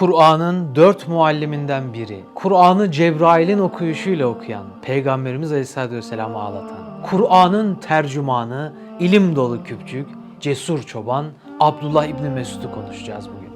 Kur'an'ın dört mualliminden biri, Kur'an'ı Cebrail'in okuyuşuyla okuyan, Peygamberimiz Aleyhisselatü Vesselam'ı ağlatan, Kur'an'ın tercümanı, ilim dolu küpçük, cesur çoban Abdullah İbni Mesud'u konuşacağız bugün.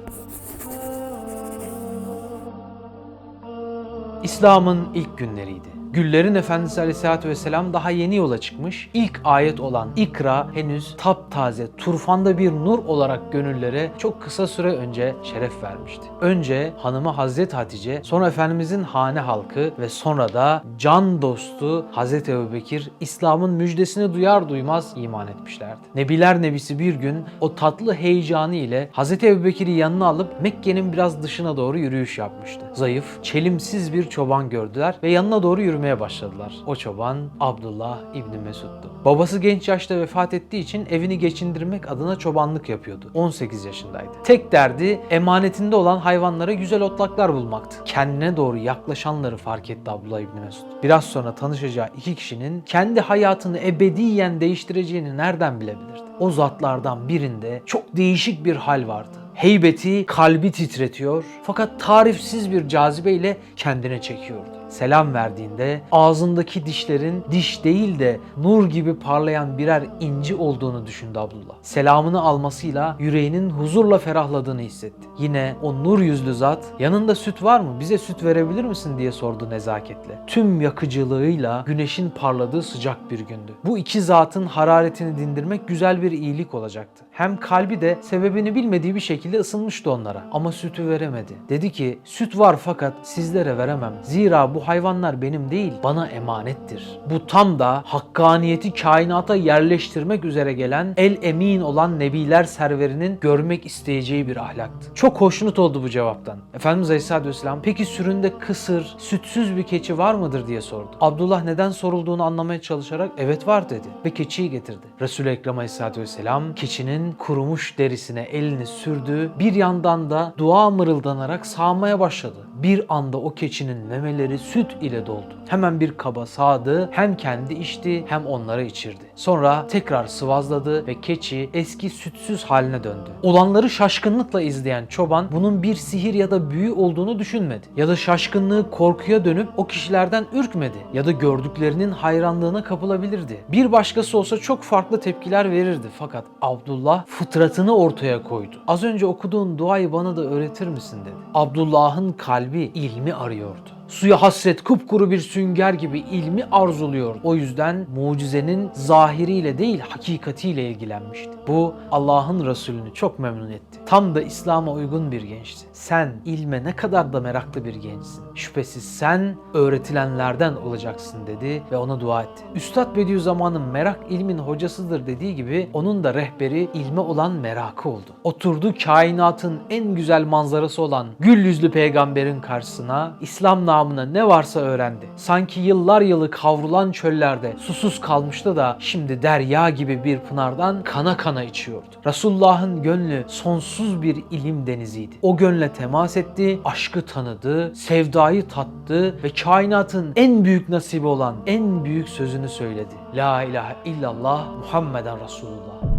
İslam'ın ilk günleriydi. Güllerin Efendisi Aleyhisselatü Vesselam daha yeni yola çıkmış. İlk ayet olan İkra henüz taptaze, turfanda bir nur olarak gönüllere çok kısa süre önce şeref vermişti. Önce hanımı Hazreti Hatice, sonra Efendimizin hane halkı ve sonra da can dostu Hazreti Ebubekir İslam'ın müjdesini duyar duymaz iman etmişlerdi. Nebiler Nebisi bir gün o tatlı heyecanı ile Hazreti Ebubekir'i yanına alıp Mekke'nin biraz dışına doğru yürüyüş yapmıştı. Zayıf, çelimsiz bir çoban gördüler ve yanına doğru yürümeye başladılar. O çoban Abdullah İbni Mesud'du. Babası genç yaşta vefat ettiği için evini geçindirmek adına çobanlık yapıyordu. 18 yaşındaydı. Tek derdi emanetinde olan hayvanlara güzel otlaklar bulmaktı. Kendine doğru yaklaşanları fark etti Abdullah İbni Mesud. Biraz sonra tanışacağı iki kişinin kendi hayatını ebediyen değiştireceğini nereden bilebilirdi? O zatlardan birinde çok değişik bir hal vardı. Heybeti kalbi titretiyor fakat tarifsiz bir cazibeyle kendine çekiyordu. Selam verdiğinde ağzındaki dişlerin diş değil de nur gibi parlayan birer inci olduğunu düşündü Abdullah. Selamını almasıyla yüreğinin huzurla ferahladığını hissetti. Yine o nur yüzlü zat yanında süt var mı bize süt verebilir misin diye sordu nezaketle. Tüm yakıcılığıyla güneşin parladığı sıcak bir gündü. Bu iki zatın hararetini dindirmek güzel bir iyilik olacaktı. Hem kalbi de sebebini bilmediği bir şekilde ısınmıştı onlara ama sütü veremedi. Dedi ki süt var fakat sizlere veremem. Zira bu hayvanlar benim değil bana emanettir. Bu tam da hakkaniyeti kainata yerleştirmek üzere gelen el emin olan nebiler serverinin görmek isteyeceği bir ahlaktı. Çok hoşnut oldu bu cevaptan. Efendimiz Aleyhisselatü Vesselam peki süründe kısır, sütsüz bir keçi var mıdır diye sordu. Abdullah neden sorulduğunu anlamaya çalışarak evet var dedi ve keçiyi getirdi. Resul-i Ekrem Aleyhisselatü Vesselam keçinin kurumuş derisine elini sürdü. Bir yandan da dua mırıldanarak sağmaya başladı. Bir anda o keçinin memeleri süt ile doldu. Hemen bir kaba sağdı, hem kendi içti hem onlara içirdi. Sonra tekrar sıvazladı ve keçi eski sütsüz haline döndü. Olanları şaşkınlıkla izleyen çoban bunun bir sihir ya da büyü olduğunu düşünmedi. Ya da şaşkınlığı korkuya dönüp o kişilerden ürkmedi. Ya da gördüklerinin hayranlığına kapılabilirdi. Bir başkası olsa çok farklı tepkiler verirdi. Fakat Abdullah fıtratını ortaya koydu. Az önce okuduğun duayı bana da öğretir misin dedi. Abdullah'ın kalbi ilmi arıyordu. Suya hasret kupkuru bir sünger gibi ilmi arzuluyor. O yüzden mucizenin zahiriyle değil hakikatiyle ilgilenmişti. Bu Allah'ın Resulünü çok memnun etti. Tam da İslam'a uygun bir gençti. Sen ilme ne kadar da meraklı bir gençsin. Şüphesiz sen öğretilenlerden olacaksın dedi ve ona dua etti. Üstad Bediüzzaman'ın merak ilmin hocasıdır dediği gibi onun da rehberi ilme olan merakı oldu. Oturdu kainatın en güzel manzarası olan gül yüzlü peygamberin karşısına İslam namına ne varsa öğrendi. Sanki yıllar yılı kavrulan çöllerde susuz kalmıştı da şimdi derya gibi bir pınardan kana kana içiyordu. Resulullah'ın gönlü sonsuz bir ilim deniziydi. O gönle temas etti, aşkı tanıdı, sevdayı tattı ve kainatın en büyük nasibi olan en büyük sözünü söyledi. La ilahe illallah Muhammeden Resulullah.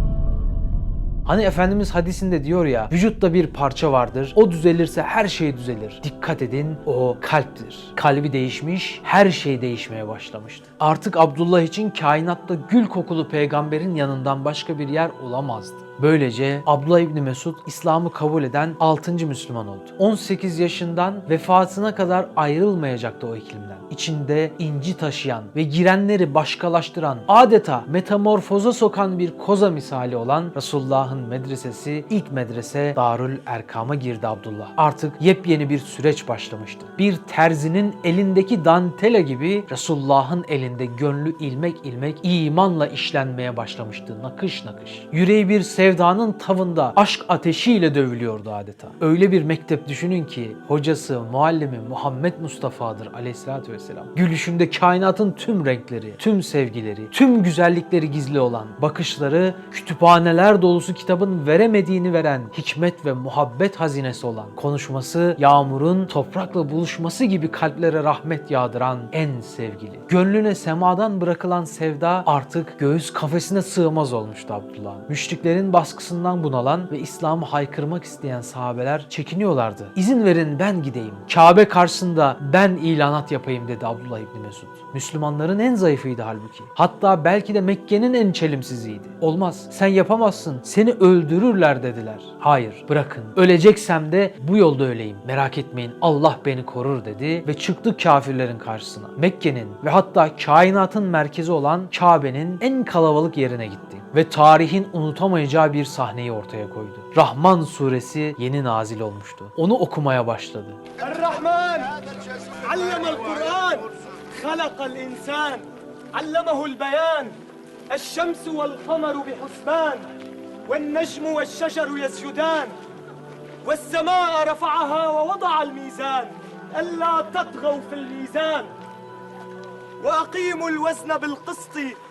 Hani Efendimiz hadisinde diyor ya vücutta bir parça vardır. O düzelirse her şey düzelir. Dikkat edin o kalptir. Kalbi değişmiş, her şey değişmeye başlamıştı. Artık Abdullah için kainatta gül kokulu peygamberin yanından başka bir yer olamazdı. Böylece Abdullah İbni Mesud İslam'ı kabul eden 6. Müslüman oldu. 18 yaşından vefatına kadar ayrılmayacaktı o iklimden. İçinde inci taşıyan ve girenleri başkalaştıran, adeta metamorfoza sokan bir koza misali olan Resulullah'ın medresesi ilk medrese Darül Erkam'a girdi Abdullah. Artık yepyeni bir süreç başlamıştı. Bir terzinin elindeki dantela gibi Resulullah'ın elinde gönlü ilmek ilmek imanla işlenmeye başlamıştı nakış nakış. Yüreği bir sevdanın tavında aşk ateşiyle dövülüyordu adeta. Öyle bir mektep düşünün ki hocası, muallimi Muhammed Mustafa'dır aleyhissalatü vesselam. Gülüşünde kainatın tüm renkleri, tüm sevgileri, tüm güzellikleri gizli olan bakışları kütüphaneler dolusu kitabın veremediğini veren hikmet ve muhabbet hazinesi olan konuşması yağmurun toprakla buluşması gibi kalplere rahmet yağdıran en sevgili. Gönlüne semadan bırakılan sevda artık göğüs kafesine sığmaz olmuştu Abdullah. Müşriklerin baskısından bunalan ve İslam'ı haykırmak isteyen sahabeler çekiniyorlardı. İzin verin ben gideyim. Kabe karşısında ben ilanat yapayım dedi Abdullah İbni Mesud. Müslümanların en zayıfıydı halbuki. Hatta belki de Mekke'nin en çelimsiziydi. Olmaz sen yapamazsın seni öldürürler dediler. Hayır bırakın öleceksem de bu yolda öleyim. Merak etmeyin Allah beni korur dedi ve çıktı kafirlerin karşısına. Mekke'nin ve hatta kainatın merkezi olan Kabe'nin en kalabalık yerine gitti Ve tarihin unutamayacağı bir sahneyi ortaya koydu. Rahman suresi yeni nazil olmuştu. Onu okumaya başladı. الرحمن علم القرآن خلق الإنسان علمه البيان الشمس والقمر بحسبان والنجم والشجر يسجدان والسماء رفعها ووضع الميزان ألا تطغوا في الميزان وأقيموا الوزن بالقسط ولا تخسروا الميزان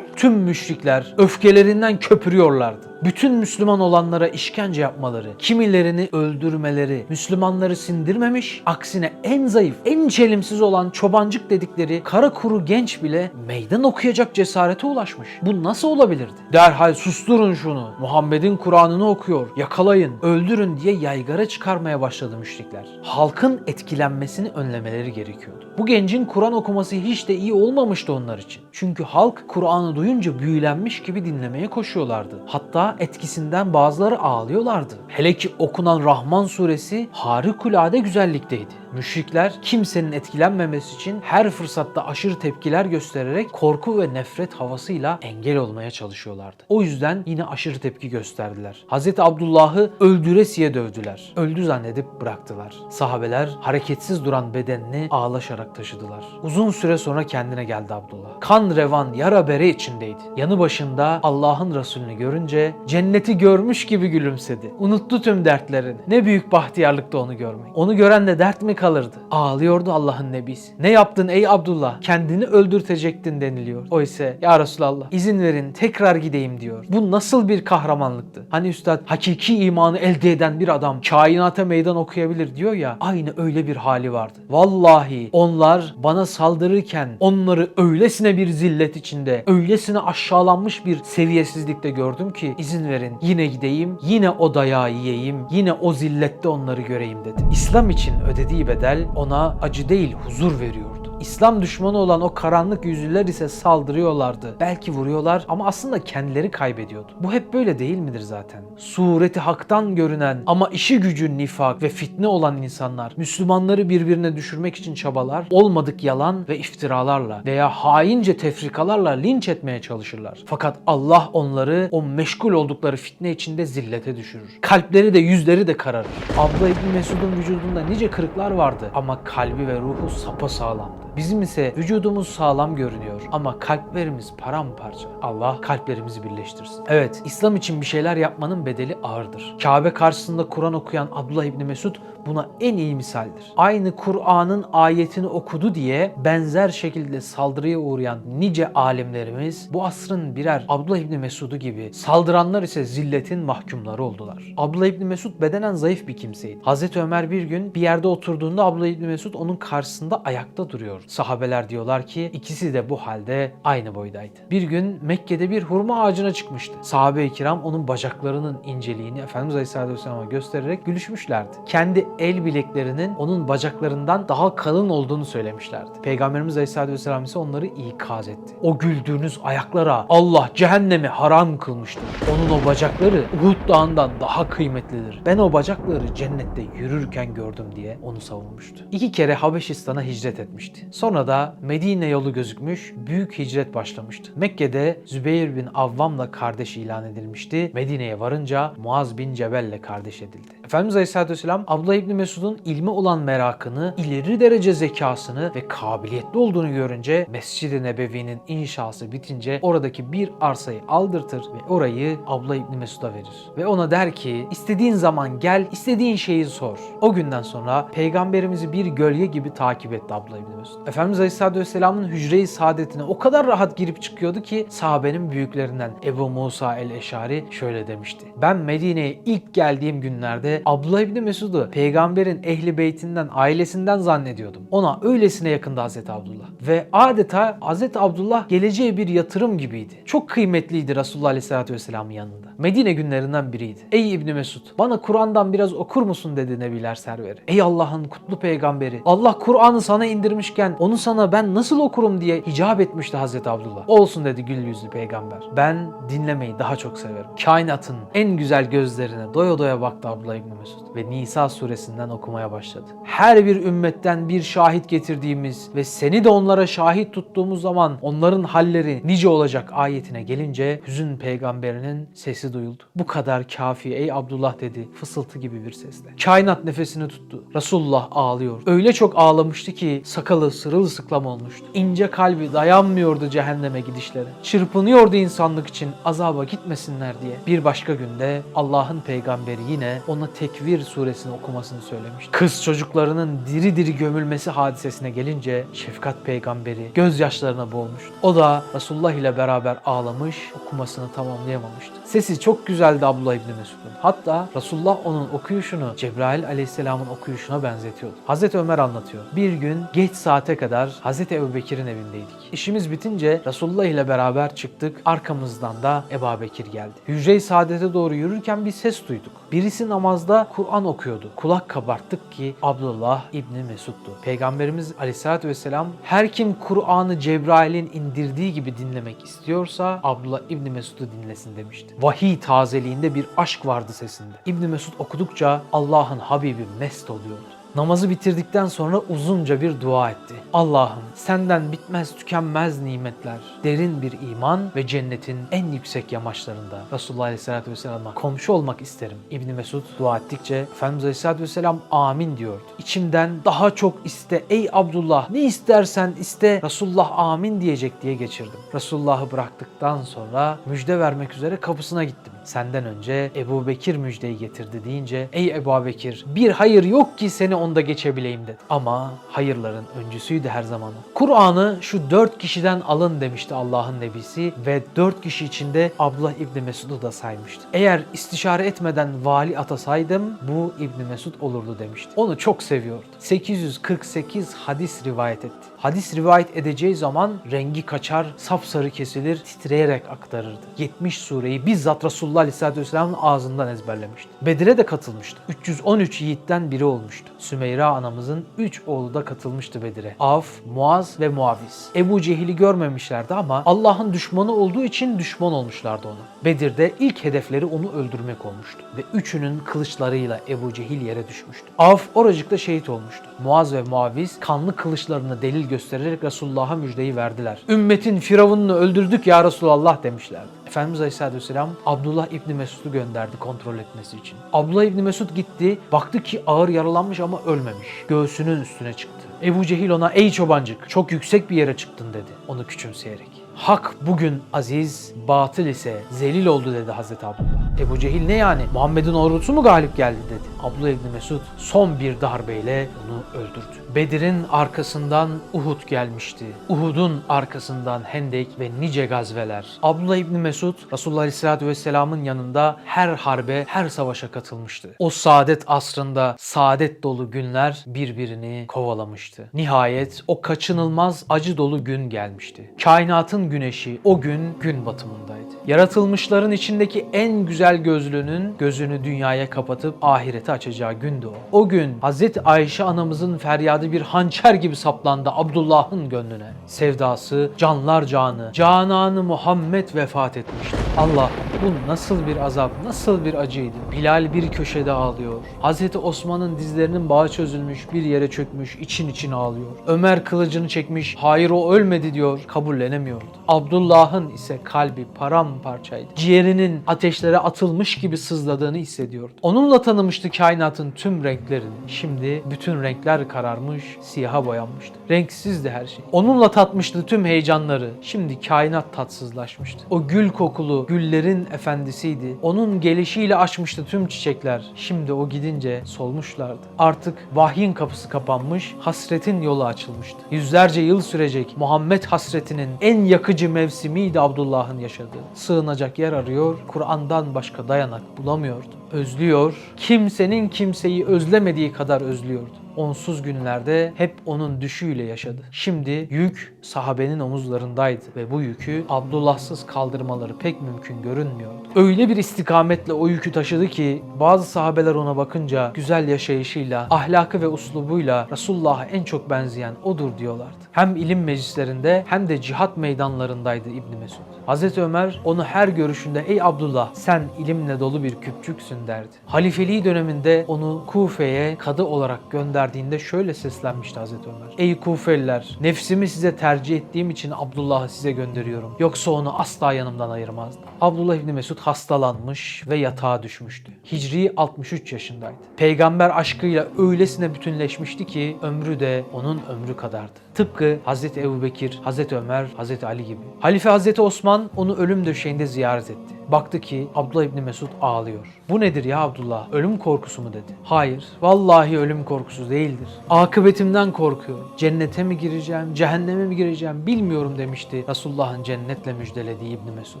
Tüm müşrikler öfkelerinden köpürüyorlardı. Bütün Müslüman olanlara işkence yapmaları, kimilerini öldürmeleri Müslümanları sindirmemiş, aksine en zayıf, en çelimsiz olan çobancık dedikleri kara kuru genç bile meydan okuyacak cesarete ulaşmış. Bu nasıl olabilirdi? Derhal susturun şunu. Muhammed'in Kur'an'ını okuyor. Yakalayın, öldürün diye yaygara çıkarmaya başladı müşrikler. Halkın etkilenmesini önlemeleri gerekiyordu. Bu gencin Kur'an okuması hiç de iyi olmamıştı onlar için. Çünkü halk Kur'an'ı duyunca büyülenmiş gibi dinlemeye koşuyorlardı. Hatta etkisinden bazıları ağlıyorlardı. Hele ki okunan Rahman suresi harikulade güzellikteydi. Müşrikler kimsenin etkilenmemesi için her fırsatta aşırı tepkiler göstererek korku ve nefret havasıyla engel olmaya çalışıyorlardı. O yüzden yine aşırı tepki gösterdiler. Hz. Abdullah'ı öldüresiye dövdüler. Öldü zannedip bıraktılar. Sahabeler hareketsiz duran bedenini ağlaşarak taşıdılar. Uzun süre sonra kendine geldi Abdullah. Kan revan yara bere içindeydi. Yanı başında Allah'ın Resulünü görünce cenneti görmüş gibi gülümsedi. Unuttu tüm dertlerini. Ne büyük bahtiyarlıktı onu görmek. Onu gören de dert mi kalırdı? Ağlıyordu Allah'ın nebisi. Ne yaptın ey Abdullah? Kendini öldürtecektin deniliyor. O ise ya Resulallah izin verin tekrar gideyim diyor. Bu nasıl bir kahramanlıktı? Hani üstad hakiki imanı elde eden bir adam kainata meydan okuyabilir diyor ya. Aynı öyle bir hali vardı. Vallahi onlar bana saldırırken onları öylesine bir zillet içinde, öylesine aşağılanmış bir seviyesizlikte gördüm ki izin verin yine gideyim, yine o dayağı yiyeyim, yine o zillette onları göreyim dedi. İslam için ödediği bedel ona acı değil huzur veriyordu. İslam düşmanı olan o karanlık yüzlüler ise saldırıyorlardı. Belki vuruyorlar ama aslında kendileri kaybediyordu. Bu hep böyle değil midir zaten? Sureti haktan görünen ama işi gücü nifak ve fitne olan insanlar Müslümanları birbirine düşürmek için çabalar, olmadık yalan ve iftiralarla veya haince tefrikalarla linç etmeye çalışırlar. Fakat Allah onları o meşgul oldukları fitne içinde zillete düşürür. Kalpleri de yüzleri de kararır. Abla İbni Mesud'un vücudunda nice kırıklar vardı ama kalbi ve ruhu sapasağlamdı. Bizim ise vücudumuz sağlam görünüyor ama kalplerimiz paramparça. Allah kalplerimizi birleştirsin. Evet, İslam için bir şeyler yapmanın bedeli ağırdır. Kabe karşısında Kur'an okuyan Abdullah İbni Mesud buna en iyi misaldir. Aynı Kur'an'ın ayetini okudu diye benzer şekilde saldırıya uğrayan nice alimlerimiz bu asrın birer Abdullah İbni Mesud'u gibi saldıranlar ise zilletin mahkumları oldular. Abdullah İbni Mesud bedenen zayıf bir kimseydi. Hazreti Ömer bir gün bir yerde oturduğunda Abdullah İbni Mesud onun karşısında ayakta duruyor. Sahabeler diyorlar ki ikisi de bu halde aynı boydaydı. Bir gün Mekke'de bir hurma ağacına çıkmıştı. Sahabe-i kiram onun bacaklarının inceliğini Efendimiz Aleyhisselatü Vesselam'a göstererek gülüşmüşlerdi. Kendi el bileklerinin onun bacaklarından daha kalın olduğunu söylemişlerdi. Peygamberimiz Aleyhisselatü Vesselam ise onları ikaz etti. O güldüğünüz ayaklara Allah cehennemi haram kılmıştır. Onun o bacakları Uhud dağından daha kıymetlidir. Ben o bacakları cennette yürürken gördüm diye onu savunmuştu. İki kere Habeşistan'a hicret etmişti. Sonra da Medine yolu gözükmüş, büyük hicret başlamıştı. Mekke'de Zübeyir bin Avvam'la kardeş ilan edilmişti. Medine'ye varınca Muaz bin Cebel'le kardeş edildi. Efendimiz Aleyhisselatü Vesselam Abdullah İbni Mesud'un ilme olan merakını, ileri derece zekasını ve kabiliyetli olduğunu görünce Mescid-i Nebevi'nin inşası bitince oradaki bir arsayı aldırtır ve orayı Abdullah İbni Mesud'a verir. Ve ona der ki istediğin zaman gel, istediğin şeyi sor. O günden sonra peygamberimizi bir gölge gibi takip etti Abdullah İbni Mesud. Efendimiz Aleyhisselatü Vesselam'ın hücre-i saadetine o kadar rahat girip çıkıyordu ki sahabenin büyüklerinden Ebu Musa el-Eşari şöyle demişti. Ben Medine'ye ilk geldiğim günlerde Abdullah İbni Mesud'u peygamberin ehli beytinden, ailesinden zannediyordum. Ona öylesine yakındı Hazreti Abdullah. Ve adeta Hazreti Abdullah geleceğe bir yatırım gibiydi. Çok kıymetliydi Resulullah Aleyhisselatü Vesselam'ın yanında. Medine günlerinden biriydi. Ey İbni Mesud bana Kur'an'dan biraz okur musun dedi Nebiler Serveri. Ey Allah'ın kutlu peygamberi. Allah Kur'an'ı sana indirmişken onu sana ben nasıl okurum diye hicap etmişti Hazreti Abdullah. Olsun dedi gül yüzlü peygamber. Ben dinlemeyi daha çok severim. Kainatın en güzel gözlerine doya doya baktı Abdullah İbni Mesud ve Nisa suresinden okumaya başladı. Her bir ümmetten bir şahit getirdiğimiz ve seni de onlara şahit tuttuğumuz zaman onların halleri nice olacak ayetine gelince hüzün peygamberinin sesi duyuldu. Bu kadar kafi ey Abdullah dedi fısıltı gibi bir sesle. Kainat nefesini tuttu. Resulullah ağlıyor. Öyle çok ağlamıştı ki sakalı sırılsıklam olmuştu. İnce kalbi dayanmıyordu cehenneme gidişlere. Çırpınıyordu insanlık için azaba gitmesinler diye. Bir başka günde Allah'ın peygamberi yine ona Tekvir suresini okumasını söylemişti. Kız çocuklarının diri diri gömülmesi hadisesine gelince şefkat peygamberi gözyaşlarına boğulmuştu. O da Resulullah ile beraber ağlamış, okumasını tamamlayamamıştı. Sesi çok güzeldi Abdullah İbni Mesud'un. Hatta Resulullah onun okuyuşunu Cebrail aleyhisselamın okuyuşuna benzetiyordu. Hazreti Ömer anlatıyor. Bir gün geç saate kadar Hazreti Ebubekir'in evindeydik. İşimiz bitince Resulullah ile beraber çıktık. Arkamızdan da Ebu Bekir geldi. Hücre-i Saadet'e doğru yürürken bir ses duyduk. Birisi namazda Kur'an okuyordu. Kulak kabarttık ki Abdullah İbni Mesud'du. Peygamberimiz aleyhissalatü vesselam her kim Kur'an'ı Cebrail'in indirdiği gibi dinlemek istiyorsa Abdullah İbni Mesud'u dinlesin demişti. Vahiy tazeliğinde bir aşk vardı sesinde. İbni Mesud okudukça Allah'ın Habibi mest oluyordu. Namazı bitirdikten sonra uzunca bir dua etti. Allah'ım senden bitmez tükenmez nimetler, derin bir iman ve cennetin en yüksek yamaçlarında Resulullah Aleyhisselatü Vesselam'a komşu olmak isterim. İbni Mesud dua ettikçe Efendimiz Aleyhisselatü Vesselam amin diyordu. İçimden daha çok iste ey Abdullah ne istersen iste Resulullah amin diyecek diye geçirdim. Resulullah'ı bıraktıktan sonra müjde vermek üzere kapısına gittim. Senden önce Ebu Bekir müjdeyi getirdi deyince ey Ebu Bekir bir hayır yok ki seni onda geçebileyim dedi. Ama hayırların öncüsüydü her zaman. Kur'an'ı şu dört kişiden alın demişti Allah'ın nebisi ve dört kişi içinde Abdullah İbni Mesud'u da saymıştı. Eğer istişare etmeden vali atasaydım bu İbni Mesud olurdu demişti. Onu çok seviyordu. 848 hadis rivayet etti. Hadis rivayet edeceği zaman rengi kaçar, sapsarı kesilir, titreyerek aktarırdı. 70 sureyi bizzat Resulullah Aleyhisselatü Vesselam'ın ağzından ezberlemişti. Bedir'e de katılmıştı. 313 yiğitten biri olmuştu. Sümeyra anamızın 3 oğlu da katılmıştı Bedir'e. Af, Muaz ve Muaviz. Ebu Cehil'i görmemişlerdi ama Allah'ın düşmanı olduğu için düşman olmuşlardı ona. Bedir'de ilk hedefleri onu öldürmek olmuştu. Ve üçünün kılıçlarıyla Ebu Cehil yere düşmüştü. Af oracıkta şehit olmuştu. Muaz ve Muaviz kanlı kılıçlarını delil göstererek Resulullah'a müjdeyi verdiler. Ümmetin firavununu öldürdük ya Resulallah demişlerdi. Efendimiz Aleyhisselatü Vesselam Abdullah İbni Mesud'u gönderdi kontrol etmesi için. Abdullah İbni Mesud gitti, baktı ki ağır yaralanmış ama ölmemiş. Göğsünün üstüne çıktı. Ebu Cehil ona ey çobancık çok yüksek bir yere çıktın dedi onu küçümseyerek. Hak bugün aziz, batıl ise zelil oldu dedi Hazreti Abdullah. Ebu Cehil ne yani? Muhammed'in ordusu mu galip geldi dedi. Abdullah İbni Mesud son bir darbeyle onu öldürdü. Bedir'in arkasından Uhud gelmişti. Uhud'un arkasından Hendek ve nice gazveler. Abdullah İbni Mesud Resulullah Aleyhisselatü Vesselam'ın yanında her harbe, her savaşa katılmıştı. O saadet asrında saadet dolu günler birbirini kovalamıştı. Nihayet o kaçınılmaz acı dolu gün gelmişti. Kainatın güneşi o gün gün batımındaydı. Yaratılmışların içindeki en güzel gözlünün gözünü dünyaya kapatıp ahirete açacağı gündü o. O gün Hazreti Ayşe anamızın feryadı bir hançer gibi saplandı Abdullah'ın gönlüne. Sevdası canlar canı, cananı Muhammed vefat etmişti. Allah bu nasıl bir azap, nasıl bir acıydı. Bilal bir köşede ağlıyor. Hazreti Osman'ın dizlerinin bağı çözülmüş, bir yere çökmüş, için için ağlıyor. Ömer kılıcını çekmiş, hayır o ölmedi diyor, kabullenemiyordu. Abdullah'ın ise kalbi paramparçaydı. Ciğerinin ateşlere atılmış gibi sızladığını hissediyordu. Onunla tanımıştı kainatın tüm renklerini. Şimdi bütün renkler kararmış, siyaha boyanmıştı. Renksizdi her şey. Onunla tatmıştı tüm heyecanları. Şimdi kainat tatsızlaşmıştı. O gül kokulu güllerin efendisiydi. Onun gelişiyle açmıştı tüm çiçekler. Şimdi o gidince solmuşlardı. Artık vahyin kapısı kapanmış, hasretin yolu açılmıştı. Yüzlerce yıl sürecek Muhammed hasretinin en yakıcı mevsimiydi Abdullah'ın yaşadığı. Sığınacak yer arıyor, Kur'an'dan başka dayanak bulamıyordu. Özlüyor, kimsenin kimseyi özlemediği kadar özlüyordu. Onsuz günlerde hep onun düşüyle yaşadı. Şimdi yük sahabenin omuzlarındaydı ve bu yükü Abdullahsız kaldırmaları pek mümkün görünmüyordu. Öyle bir istikametle o yükü taşıdı ki bazı sahabeler ona bakınca güzel yaşayışıyla, ahlakı ve uslubuyla Resulullah'a en çok benzeyen odur diyorlardı. Hem ilim meclislerinde hem de cihat meydanlarındaydı İbni Mesud. Hazreti Ömer onu her görüşünde ey Abdullah sen ilimle dolu bir küpçüksün derdi. Halifeliği döneminde onu Kufe'ye kadı olarak gönderdiğinde şöyle seslenmişti Hazreti Ömer. Ey Kufeliler nefsimi size tercih ettiğim için Abdullah'ı size gönderiyorum. Yoksa onu asla yanımdan ayırmazdım. Abdullah İbni Mesud hastalanmış ve yatağa düşmüştü. Hicri 63 yaşındaydı. Peygamber aşkıyla öylesine bütünleşmişti ki ömrü de onun ömrü kadardı. Tıpkı Hazreti Ebubekir, Hazreti Ömer, Hazreti Ali gibi. Halife Hazreti Osman onu ölüm döşeğinde ziyaret etti. Baktı ki Abdullah İbni Mesud ağlıyor. Bu nedir ya Abdullah? Ölüm korkusu mu dedi. Hayır, vallahi ölüm korkusu değildir. Akıbetimden korkuyorum. Cennete mi gireceğim, cehenneme mi gireceğim bilmiyorum demişti Resulullah'ın cennetle müjdelediği İbni Mesud.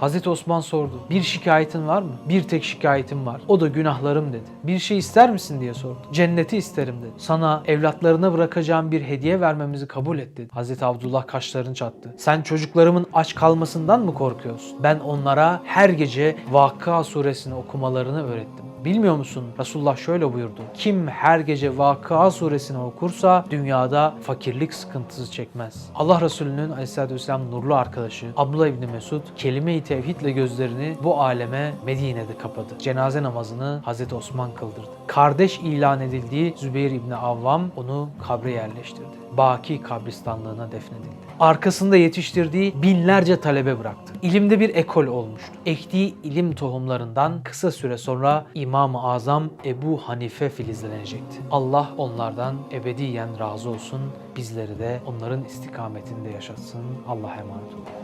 Hazreti Osman sordu. Bir şikayetin var mı? Bir tek şikayetim var. O da günahlarım dedi. Bir şey ister misin diye sordu. Cenneti isterim dedi. Sana evlatlarına bırakacağım bir hediye vermemizi kabul et dedi. Hazreti Abdullah kaşlarını çattı. Sen çocuklarımın aç kalmasından mı korkuyorsun? Ben onlara her gece Vakıa suresini okumalarını öğrettim. Bilmiyor musun? Resulullah şöyle buyurdu. Kim her gece Vakıa suresini okursa dünyada fakirlik sıkıntısı çekmez. Allah Resulü'nün aleyhissalatü vesselam nurlu arkadaşı Abdullah İbni Mesud kelime-i tevhidle gözlerini bu aleme Medine'de kapadı. Cenaze namazını Hazreti Osman kıldırdı. Kardeş ilan edildiği Zübeyir İbni Avvam onu kabre yerleştirdi. Baki kabristanlığına defnedildi. Arkasında yetiştirdiği binlerce talebe bıraktı. İlimde bir ekol olmuştu. Ektiği ilim tohumlarından kısa süre sonra İmam-ı Azam Ebu Hanife filizlenecekti. Allah onlardan ebediyen razı olsun. Bizleri de onların istikametinde yaşatsın. Allah'a emanet olun.